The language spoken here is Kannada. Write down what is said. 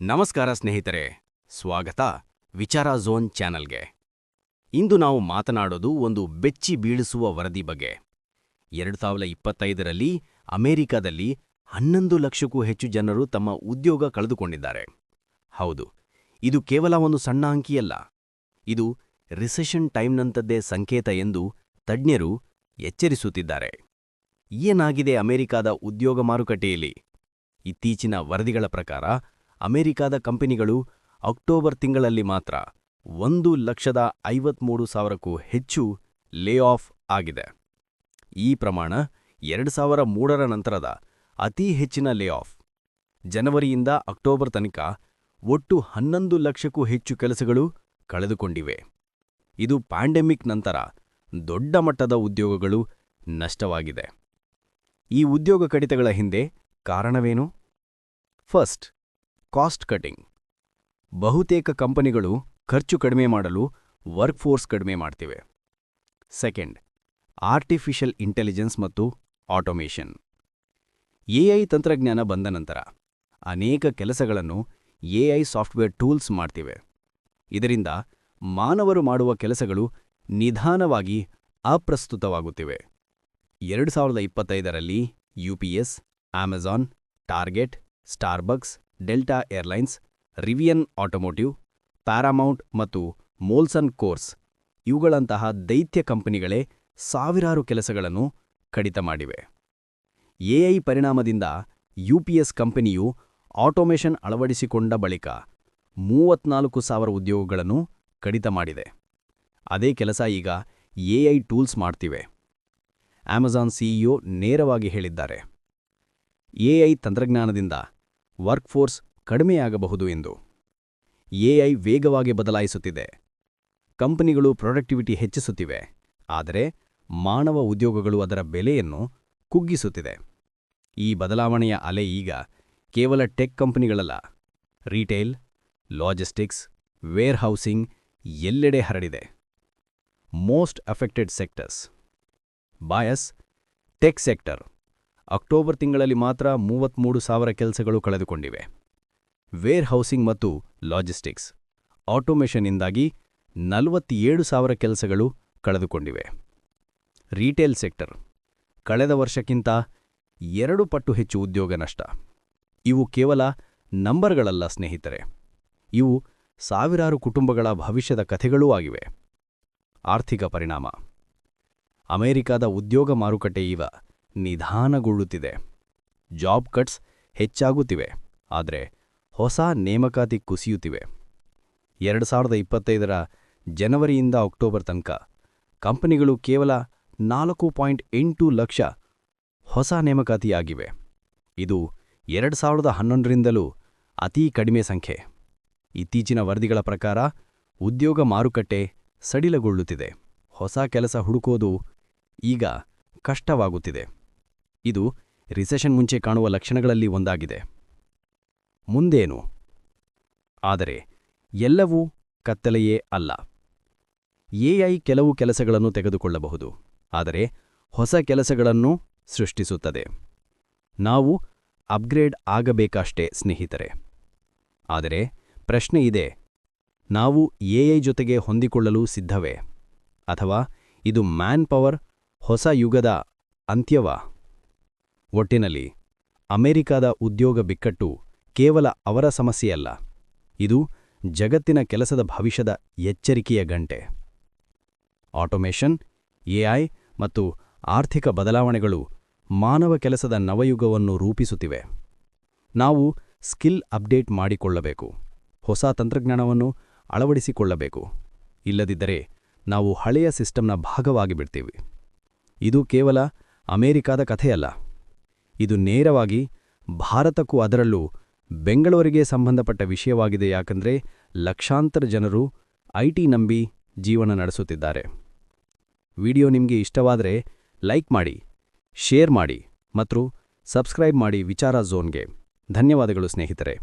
ನಮಸ್ಕಾರ ಸ್ನೇಹಿತರೆ, ಸ್ವಾಗತ ವಿಚಾರ ಝೋನ್ ಚಾನಲ್ಗೆ. ಇಂದು ನಾವು ಮಾತನಾಡೋದು ಒಂದು ಬೆಚ್ಚಿ ಬೀಳಿಸುವ ವರದಿ ಬಗ್ಗೆ. ಎರಡು ಸಾವಿರದ ಇಪ್ಪತ್ತೈದರಲ್ಲಿ ಅಮೆರಿಕದಲ್ಲಿ ಹನ್ನೊಂದು ಲಕ್ಷಕ್ಕೂ ಹೆಚ್ಚು ಜನರು ತಮ್ಮ ಉದ್ಯೋಗ ಕಳೆದುಕೊಂಡಿದ್ದಾರೆ. ಹೌದು, ಇದು ಕೇವಲ ಒಂದು ಸಣ್ಣ ಅಂಕಿಯಲ್ಲ. ಇದು ರಿಸೆಷನ್ ಟೈಮ್ನಂಥದ್ದೇ ಸಂಕೇತ ಎಂದು ತಜ್ಞರು ಎಚ್ಚರಿಸುತ್ತಿದ್ದಾರೆ. ಏನಾಗಿದೆ ಅಮೆರಿಕಾದ ಉದ್ಯೋಗ ಮಾರುಕಟ್ಟೆಯಲ್ಲಿ? ಇತ್ತೀಚಿನ ವರದಿಗಳ ಪ್ರಕಾರ ಅಮೆರಿಕಾದ ಕಂಪನಿಗಳು ಅಕ್ಟೋಬರ್ ತಿಂಗಳಲ್ಲಿ ಮಾತ್ರ ಒಂದು ಲಕ್ಷದ ಐವತ್ಮೂರು ಸಾವಿರಕ್ಕೂ ಹೆಚ್ಚು ಲೇ ಆಫ್ ಆಗಿದೆ. ಈ ಪ್ರಮಾಣ ಎರಡು ಸಾವಿರ ಮೂರರ ನಂತರದ ಅತಿ ಹೆಚ್ಚಿನ ಲೇ ಆಫ್ ಜನವರಿಯಿಂದ ಅಕ್ಟೋಬರ್ ತನಕ ಒಟ್ಟು ಹನ್ನೊಂದು ಲಕ್ಷಕ್ಕೂ ಹೆಚ್ಚು ಕೆಲಸಗಳು ಕಳೆದುಕೊಂಡಿವೆ. ಇದು ಪ್ಯಾಂಡೆಮಿಕ್ ನಂತರ ದೊಡ್ಡ ಮಟ್ಟದ ಉದ್ಯೋಗಗಳು ನಷ್ಟವಾಗಿದೆ. ಈ ಉದ್ಯೋಗ ಕಡಿತಗಳ ಹಿಂದೆ ಕಾರಣವೇನು? First cost cutting. ಬಹುತೇಕ ಕಂಪನಿಗಳು ಖರ್ಚು ಕಡಿಮೆ ಮಾಡಲು ವರ್ಕ್ಫೋರ್ಸ್ ಕಡಿಮೆ ಮಾಡ್ತಿವೆ. ಸೆಕೆಂಡ್, ಆರ್ಟಿಫಿಷಿಯಲ್ ಇಂಟೆಲಿಜೆನ್ಸ್ ಮತ್ತು ಆಟೋಮೇಷನ್. ಎಐ ತಂತ್ರಜ್ಞಾನ ಬಂದ ನಂತರ ಅನೇಕ ಕೆಲಸಗಳನ್ನು ಎಐ ಸಾಫ್ಟ್ವೇರ್ ಟೂಲ್ಸ್ ಮಾಡ್ತಿವೆ. ಇದರಿಂದ ಮಾನವರು ಮಾಡುವ ಕೆಲಸಗಳು ನಿಧಾನವಾಗಿ ಅಪ್ರಸ್ತುತವಾಗುತ್ತಿವೆ. ಎರಡು ಸಾವಿರದ ಇಪ್ಪತ್ತೈದರಲ್ಲಿ UPS Amazon, Target, Starbucks Delta Airlines, Rivian automotive, Paramount ಮತ್ತು ಮೋಲ್ಸನ್ ಕೋರ್ಸ್ ಇವುಗಳಂತಹ ದೈತ್ಯ ಕಂಪನಿಗಳೇ ಸಾವಿರಾರು ಕೆಲಸಗಳನ್ನು ಕಡಿತ ಮಾಡಿವೆ. ಎಐ ಪರಿಣಾಮದಿಂದ ಯುಪಿಎಸ್ ಕಂಪನಿಯು ಆಟೋಮೇಷನ್ ಅಳವಡಿಸಿಕೊಂಡ ಬಳಿಕ ಮೂವತ್ನಾಲ್ಕು ಸಾವಿರ ಉದ್ಯೋಗಗಳನ್ನು ಕಡಿತ ಮಾಡಿದೆ. ಅದೇ ಕೆಲಸ ಈಗ ಎಐ ಟೂಲ್ಸ್ ಮಾಡ್ತಿವೆ. ಅಮೆಜಾನ್ ಸಿಇಒ ನೇರವಾಗಿ ಹೇಳಿದ್ದಾರೆ. ಎಐ ತಂತ್ರಜ್ಞಾನದಿಂದ ವರ್ಕ್ಫೋರ್ಸ್ ಕಡಿಮೆಯಾಗಬಹುದು ಎಂದು. ಎಐ ವೇಗವಾಗಿ ಬದಲಾಯಿಸುತ್ತಿದೆ. ಕಂಪನಿಗಳು ಪ್ರೊಡಕ್ಟಿವಿಟಿ ಹೆಚ್ಚಿಸುತ್ತಿವೆ. ಆದರೆ ಮಾನವ ಉದ್ಯೋಗಗಳು ಅದರ ಬೆಲೆಯನ್ನು ಕುಗ್ಗಿಸುತ್ತಿದೆ. ಈ ಬದಲಾವಣೆಯ ಅಲೆ ಈಗ ಕೇವಲ ಟೆಕ್ ಕಂಪನಿಗಳಲ್ಲ. ರೀಟೇಲ್, ಲಾಜಿಸ್ಟಿಕ್ಸ್, ವೇರ್ಹೌಸಿಂಗ್ ಎಲ್ಲೆಡೆ ಹರಡಿದೆ. Most affected sectors. ಬಾಯಸ್, tech sector. October ತಿಂಗಳಲ್ಲಿ ಮಾತ್ರ ಮೂವತ್ಮೂರು ಸಾವಿರ ಕೆಲಸಗಳು ಕಳೆದುಕೊಂಡಿವೆ. ವೇರ್ ಹೌಸಿಂಗ್ ಮತ್ತು ಲಾಜಿಸ್ಟಿಕ್ಸ್, ಆಟೋಮೇಷನ್ನಿಂದಾಗಿ ನಲವತ್ತೇಳು ಸಾವಿರ ಕೆಲಸಗಳು ಕಳೆದುಕೊಂಡಿವೆ. ರೀಟೇಲ್ ಸೆಕ್ಟರ್, ಕಳೆದ ವರ್ಷಕ್ಕಿಂತ ಎರಡು ಪಟ್ಟು ಹೆಚ್ಚು ಉದ್ಯೋಗ ನಷ್ಟ. ಇವು ಕೇವಲ ನಂಬರ್ಗಳಲ್ಲ ಸ್ನೇಹಿತರೆ. ಇವು ಸಾವಿರಾರು ಕುಟುಂಬಗಳ ಭವಿಷ್ಯದ ಕಥೆಗಳೂ ಆಗಿವೆ. ಆರ್ಥಿಕ ಪರಿಣಾಮ, ಅಮೆರಿಕಾದ ಉದ್ಯೋಗ ಮಾರುಕಟ್ಟೆ ಇವ ನಿಧಾನಗೊಳ್ಳುತ್ತಿದೆ. ಜಾಬ್ ಕಟ್ಸ್ ಹೆಚ್ಚಾಗುತ್ತಿವೆ, ಆದರೆ ಹೊಸ ನೇಮಕಾತಿ ಕುಸಿಯುತ್ತಿವೆ. ಎರಡು ಸಾವಿರದ ಇಪ್ಪತ್ತೈದರ ಜನವರಿಯಿಂದ ಅಕ್ಟೋಬರ್ ತನಕ ಕಂಪನಿಗಳು ಕೇವಲ ನಾಲ್ಕು ಪಾಯಿಂಟ್ ಎಂಟು ಲಕ್ಷ ಹೊಸ ನೇಮಕಾತಿಯಾಗಿವೆ. ಇದು ಎರಡು ಸಾವಿರದ ಹನ್ನೊಂದರಿಂದಲೂ ಅತೀ ಕಡಿಮೆ ಸಂಖ್ಯೆ. ಇತ್ತೀಚಿನ ವರದಿಗಳ ಪ್ರಕಾರ ಉದ್ಯೋಗ ಮಾರುಕಟ್ಟೆ ಸಡಿಲಗೊಳ್ಳುತ್ತಿದೆ. ಹೊಸ ಕೆಲಸ ಹುಡುಕೋದು ಈಗ ಕಷ್ಟವಾಗುತ್ತಿದೆ. ಇದು ರಿಸೆಷನ್ ಮುಂಚೆ ಕಾಣುವ ಲಕ್ಷಣಗಳಲ್ಲಿ ಒಂದಾಗಿದೆ. ಮುಂದೇನು? ಆದರೆ, ಎಲ್ಲವೂ ಕತ್ತಲೆಯೇ ಅಲ್ಲ. ಎಐ ಕೆಲವು ಕೆಲಸಗಳನ್ನು ತೆಗೆದುಕೊಳ್ಳಬಹುದು, ಆದರೆ ಹೊಸ ಕೆಲಸಗಳನ್ನು ಸೃಷ್ಟಿಸುತ್ತದೆ. ನಾವು ಅಪ್ಗ್ರೇಡ್ ಆಗಬೇಕಷ್ಟೇ, ಸ್ನೇಹಿತರೆ. ಆದರೆ ಪ್ರಶ್ನೆ ಇದೆ, ನಾವು ಎಐ ಜೊತೆಗೆ ಹೊಂದಿಕೊಳ್ಳಲು ಸಿದ್ಧವೇ? ಅಥವಾ ಇದು ಮ್ಯಾನ್ ಪವರ್ ಹೊಸ ಯುಗದ ಅಂತ್ಯವಾ? ಒಟ್ಟಿನಲ್ಲಿ ಅಮೆರಿಕಾದ ಉದ್ಯೋಗ ಬಿಕ್ಕಟ್ಟು ಕೇವಲ ಅವರ ಸಮಸ್ಯೆಯಲ್ಲ, ಇದು ಜಗತ್ತಿನ ಕೆಲಸದ ಭವಿಷ್ಯದ ಎಚ್ಚರಿಕೆಯ ಗಂಟೆ. ಆಟೋಮೇಷನ್ ಎಐ ಮತ್ತು ಆರ್ಥಿಕ ಬದಲಾವಣೆಗಳು ಮಾನವ ಕೆಲಸದ ನವಯುಗವನ್ನು ರೂಪಿಸುತ್ತಿವೆ. ನಾವು ಸ್ಕಿಲ್ ಅಪ್ಡೇಟ್ ಮಾಡಿಕೊಳ್ಳಬೇಕು, ಹೊಸ ತಂತ್ರಜ್ಞಾನವನ್ನು ಅಳವಡಿಸಿಕೊಳ್ಳಬೇಕು. ಇಲ್ಲದಿದ್ದರೆ ನಾವು ಹಳೆಯ ಸಿಸ್ಟಮ್ನ ಭಾಗವಾಗಿ ಬಿಡ್ತೀವಿ ಇದು ಕೇವಲ ಅಮೆರಿಕಾದ ಕಥೆಯಲ್ಲ. ಇದು ನೇರವಾಗಿ ಭಾರತಕ್ಕೂ ಅದರಲ್ಲೂ ಬೆಂಗಳೂರಿಗೆ ಸಂಬಂಧಪಟ್ಟ ವಿಷಯವಾಗಿದೆ ಯಾಕಂದ್ರೆ ಲಕ್ಷಾಂತರ ಜನರು ಐಟಿ ನಂಬಿ ಜೀವನ ನಡೆಸುತ್ತಿದ್ದಾರೆ. ವಿಡಿಯೋ ನಿಮಗೆ ಇಷ್ಟವಾದರೆ ಲೈಕ್ ಮಾಡಿ, ಶೇರ್ ಮಾಡಿ ಮತ್ತು ಸಬ್ಸ್ಕ್ರೈಬ್ ಮಾಡಿ ವಿಚಾರ ಝೋನ್ಗೆ. ಧನ್ಯವಾದಗಳು ಸ್ನೇಹಿತರೆ.